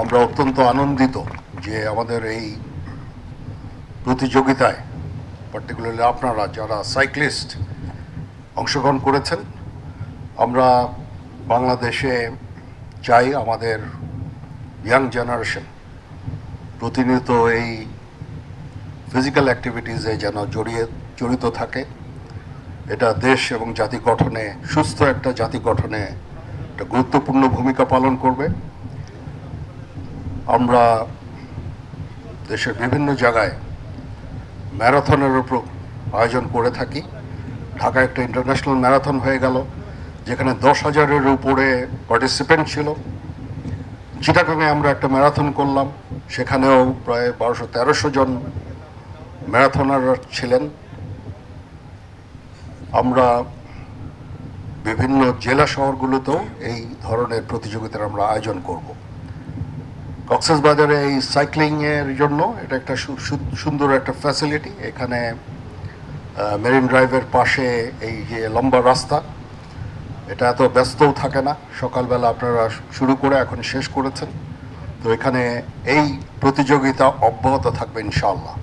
আমরা অত্যন্ত আনন্দিত যে আমাদের এই প্রতিযোগিতায় পার্টিকুলারলি আপনারা যারা সাইক্লিস্ট অংশগ্রহণ করেছেন, আমরা বাংলাদেশে চাই আমাদের ইয়াং জেনারেশন প্রতিনিয়ত এই ফিজিক্যাল অ্যাক্টিভিটিসে যেন জড়িয়ে, জড়িত থাকে। এটা দেশ এবং জাতি গঠনে, সুস্থ একটা জাতি গঠনে একটা গুরুত্বপূর্ণ ভূমিকা পালন করবে। আমরা দেশের বিভিন্ন জায়গায় ম্যারাথনের উপর আয়োজন করে থাকি। ঢাকা একটা ইন্টারন্যাশনাল ম্যারাথন হয়ে গেল, যেখানে দশ হাজারের উপরে পার্টিসিপেন্ট ছিল। চিটাগাঙে আমরা একটা ম্যারাথন করলাম, সেখানেও প্রায় বারোশো তেরোশো জন ম্যারাথনার ছিলেন। আমরা বিভিন্ন জেলা শহরগুলোতেও এই ধরনের প্রতিযোগিতার আমরা আয়োজন করব। কক্সেস বাজারে এই সাইক্লিংয়ের জন্য এটা একটা সুন্দর একটা ফ্যাসিলিটি এখানে মেরিন ড্রাইভের পাশে এই যে লম্বা রাস্তা, এটা এত ব্যস্তও থাকে না। সকালবেলা আপনারা শুরু করে এখন শেষ করেছেন। তো এখানে এই প্রতিযোগিতা অব্যাহত থাকবে ইনশাআল্লাহ।